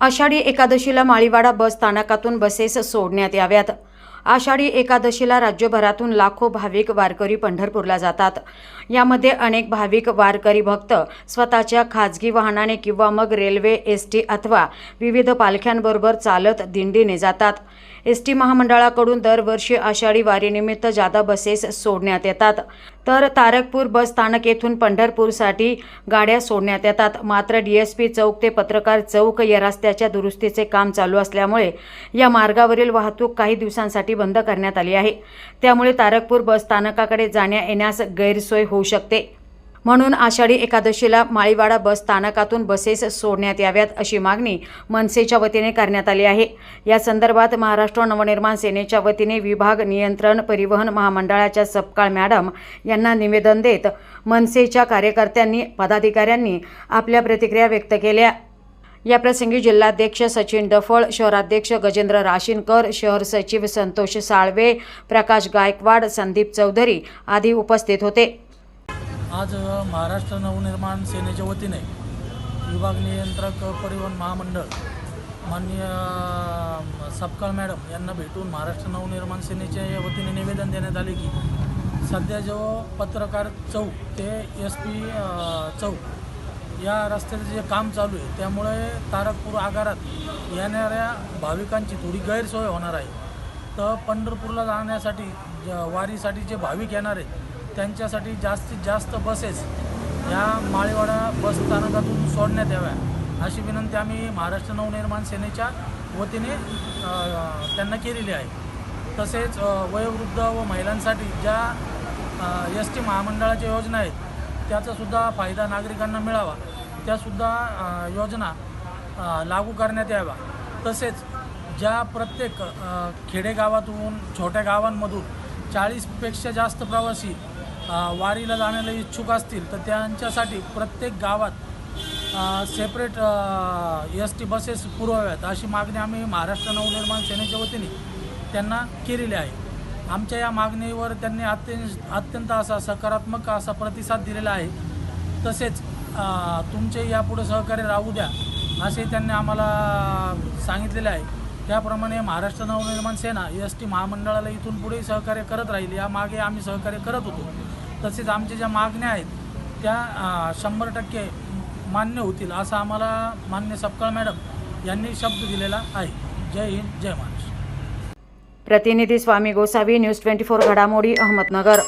आषाढी एकादशीला माळीवाडा बस स्थानकातून बसेस सोडण्यात याव्यात. आषाढी एकादशीला राज्यभरातून लाखो भाविक वारकरी पंढरपूरला जातात. यामध्ये अनेक भाविक वारकरी भक्त स्वतःच्या खाजगी वाहनाने किंवा मग रेल्वे एस टी अथवा विविध पालख्यांबरोबर चालत दिंडीने जातात. एस टी महामंडळाकडून दरवर्षी आषाढी वारीनिमित्त जादा बसेस सोडण्यात येतात. तर तारकपूर बस स्थानक येथून पंढरपूरसाठी गाड्या सोडण्यात येतात. मात्र डी एस पी चौक ते पत्रकार चौक या रस्त्याच्या दुरुस्तीचे काम चालू असल्यामुळे या मार्गावरील वाहतूक काही दिवसांसाठी बंद करण्यात आली आहे. त्यामुळे तारकपूर बस स्थानकाकडे जाण्या येण्यास गैरसोय होऊ शकते. म्हणून आषाढी एकादशीला माळीवाडा बस स्थानकातून बसेस सोडण्यात याव्यात अशी मागणी मनसेच्या वतीने करण्यात आली आहे. या संदर्भात महाराष्ट्र नवनिर्माण सेनेच्या वतीने विभाग नियंत्रण परिवहन महामंडळाच्या सपकाळ मॅडम यांना निवेदन देत मनसेच्या कार्यकर्त्यांनी पदाधिकाऱ्यांनी आपल्या प्रतिक्रिया व्यक्त केल्या. याप्रसंगी जिल्हाध्यक्ष सचिन डफळ शहराध्यक्ष गजेंद्र राशीनकर शहर सचिव संतोष साळवे प्रकाश गायकवाड संदीप चौधरी आदी उपस्थित होते. आज महाराष्ट्र नवनिर्माण सेनेच्या वतीने विभाग नियंत्रक परिवहन महामंडळ माननीय सपकाळ मॅडम यांना भेटून महाराष्ट्र नवनिर्माण सेनेच्या वतीने निवेदन देण्यात आले की सध्या जो पत्रकार चौक ते एस पी चौक या रस्त्याचं जे काम चालू आहे त्यामुळे तारकपूर आगारात येणाऱ्या भाविकांची थोडी गैरसोय होणार आहे. तर पंढरपूरला जाण्यासाठी ज वारीसाठी जे भाविक येणार आहेत त्यांच्यासाठी जास्तीत जास्त बसेस या माळीवाडा बस स्थानकातून सोडण्यात याव्या. अशी विनंती आम्ही महाराष्ट्र नवनिर्माण सेनेच्या वतीने त्यांना केलेली आहे. तसेच वयोवृद्ध व महिलांसाठी ज्या एस टी महामंडळाच्या योजना आहेत त्याचासुद्धा फायदा नागरिकांना मिळावा. त्यासुद्धा योजना लागू करण्यात याव्या. तसेच ज्या प्रत्येक खेडेगावातून छोट्या गावांमधून चाळीसपेक्षा जास्त प्रवासी वारीला जाण्याला इच्छुक असतील तर त्यांच्यासाठी प्रत्येक गावात सेपरेट एस टी बसेस पुरवाव्यात अशी मागणी आम्ही महाराष्ट्र नवनिर्माण सेनेच्या वतीने त्यांना केलेली आहे. आमच्या या मागणीवर त्यांनी अत्यंत अत्यंत असा सकारात्मक असा प्रतिसाद दिलेला आहे. तसेच तुमचे यापुढे सहकार्य राहू द्या असे त्यांनी आम्हाला सांगितलेले आहे. त्याप्रमाणे महाराष्ट्र नवनिर्माण सेना एस टी महामंडळाला इथून पुढे सहकार्य करत राहील. या मागे आम्ही सहकार्य करत होतो. तसेच आमच्या ज्या मागण्या आहेत त्या शंभर टक्के मान्य होतील असं आम्हाला मान्य सपकाळ मॅडम यांनी शब्द दिलेला आहे. जय हिंद जय महाराष्ट्र. प्रतिनिधी Swami Gosavi news twenty four घडामोडी अहमदनगर.